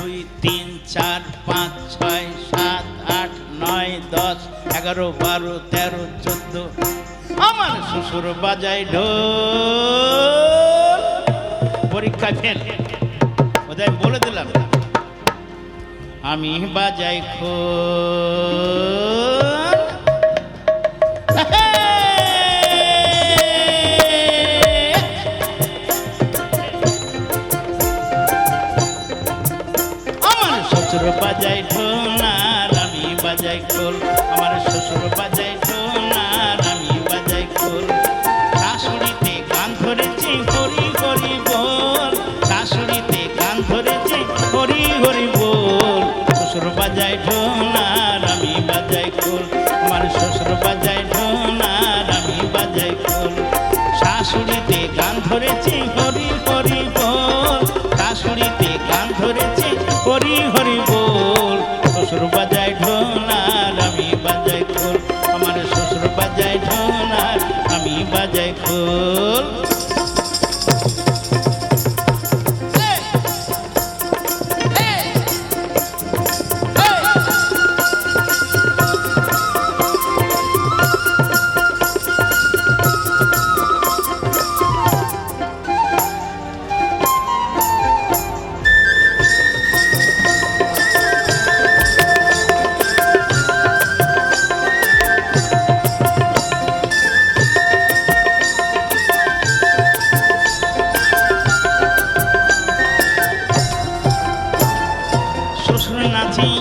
দুই, তিন, চার, পাঁচ, ছয়, সাত, আট, নয়, দশ, এগারো, বারো, তেরো, চোদ্দ। আমার শ্বশুর বাজাই ঢোল। পরীক্ষা ফেল। ওদের বলে দিলাম, আমি বাজাই খোল। বাজাই খোল আমার শ্বশুর বাজাই আর আমি বাজাই খোল শাশুড়িতে গান ধরেছি, হরি হরি বল। শাশুড়িতে গান ধরেছি, হরি হরি বল। শ্বশুর বাজাই আমি বাজাই খোল আমার শ্বশুর বাজাই আমি বাজাই খোল শাশুড়িতে গান ধরেছি, হরি হরি বল। শাশুড়িতে গান ধরেছি, হরি হরি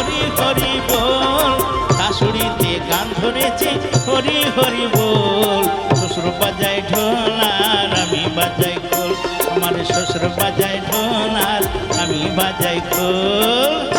হরি হরি বল। শাশুড়িতে গান ধরেছে, হরি হরি বল। শ্বশুর বাজায় ঢোল আর আমি বাজাই খোল। আমার শ্বশুর বাজায় ঢোল আর আমি বাজাই খোল।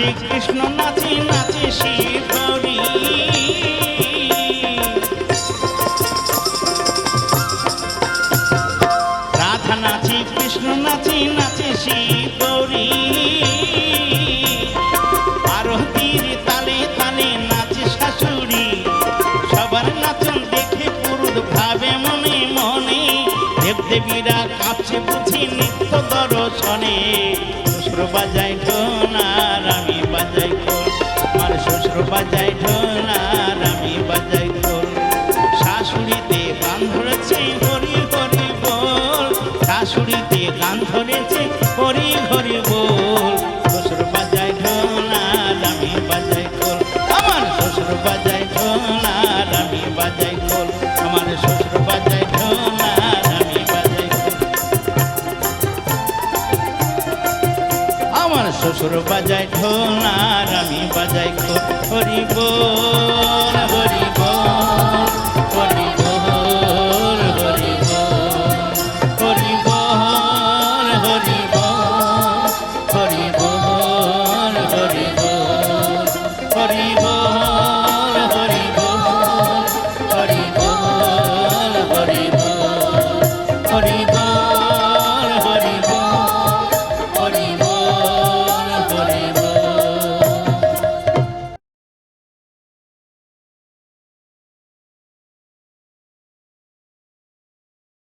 রাধা নাচে নাচে নাচে শিব রাধা নাচে কৃষ্ণ নাচে নাচে শিব গৌরী আরতির তালে তালে নাচে শাশুড়ি। সবার নাচন দেখে পুরুত ভাবে মনে মনে। দেবদেবীরা কাছে বুঝি নিত্য দর্শনে। শ্বশুর শ্বশুর বাজাই ঢোল আমি বাজাই খোল শাশুড়িতে গান ধরেছে হরি হরি বল। শাশুড়িতে গান ধরেছে হরি হরি বল। শ্বশুর ঢোল আমি বাজাই খোল আমার শ্বশুর বাজাই ঢোল আমি বাজাই খোল আমার শ্বশুর বাজাই ঢোল আমি বাজাই আমার শ্বশুর বাজায় ঢোল আর হরি বল হরি বল